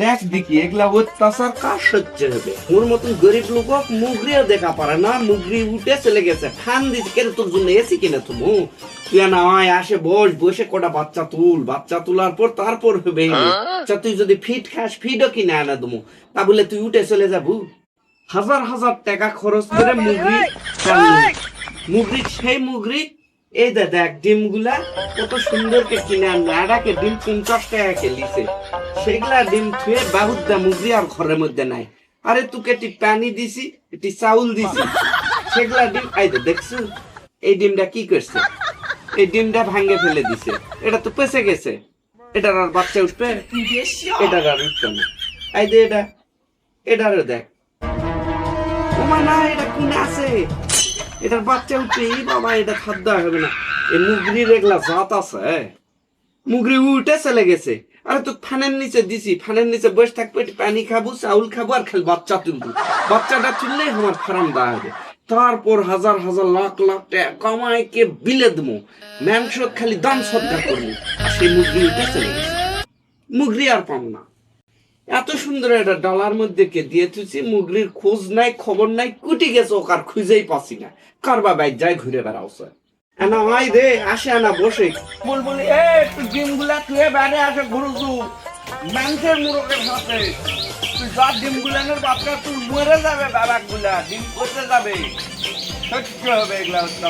দেখ দেখি এগুলা অত্যাচার কার সহ্য হবে? মোর মতন গরিব লোক মুগরিও দেখা পারে না মুগরি উঠে চলে গেছে। ফান দিছে কেন তোর জন্য এসি কিনে তুমি তুই না আয় আসে বস বসে কটা বাচ্চা তুল। বাচ্চা তোলার পর তারপর হবে। আচ্ছা তুই যদি ফিট খাস ফিটও কিনে আনা দমু তা বলে তুই উঠে চলে যাবু? হাজার হাজার টাকা খরচ করে মুগরি মুগরি সেই মুগরি এই দে দেখ ডিমগুলা কত সুন্দর কে কিনে আনলো এটাকে ডিম পঞ্চাশ টাকা কে লিছে। সেগুলা ডিম থুয়ে বহুত দা মুগরি আর ঘরের মধ্যে নাই। আরে তোকে একটি পানি দিছি একটি চাউল দিছি। সেগুলা ডিম, আই দে, দেখছু? এই ডিমটা কি করছে? এই ডিমটা ভাঙ্গে ফেলে দিছে। এটা তো পেছে গেছে। এটার আর বাচ্চা উঠবে? এটার আর উঠবে না। আই দে, এটা, এটারও দেখ। ওমা না, এটা কোনে আছে? এটার বাচ্চা উঠবে এই বাবা, এটা খাদ্য হবে না। এই মুগরির এগুলা জাত আছে মুগরি উঠে চলে গেছে। আরে তো ফানের নিচে দিছি ফানের নিচে বসে থাকব পানি খাব, চাউল খাব আর খালি বাচ্চা তুলবো। বাচ্চাটা তুললেই আমার ফার্ম দেওয়া হবে। তারপর হাজার হাজার লাখ লাখ টাকা কামাই কে বিলে দেবো। ম্যাংস খালি দাম সদ্গা করব। সেই মুগরি উঠে চলে গেছে। মুগরি আর পাম না। এত সুন্দর একটা ডালার মধ্যে কে দিয়ে তুই মুগরির খোঁজ নাই, খবর নাই, কুটি গেছে ও কার খুঁজেই পাচ্ছি না। কারবা বাইক যায় ঘুরে বেড়াওছে। এনা আই দে, আসে না বসে। বল বলি এ তুই ডিমগুলা তুই বাইরে আসে ঘুরুছু মাংসের মুরগের সাথে। তুই যা ডিম গুলানোর বাচ্চা তুই মরে যাবে বাবা গুলা ডিম করতে যাবে। সত্যি হবে এগুলা হচ্ছে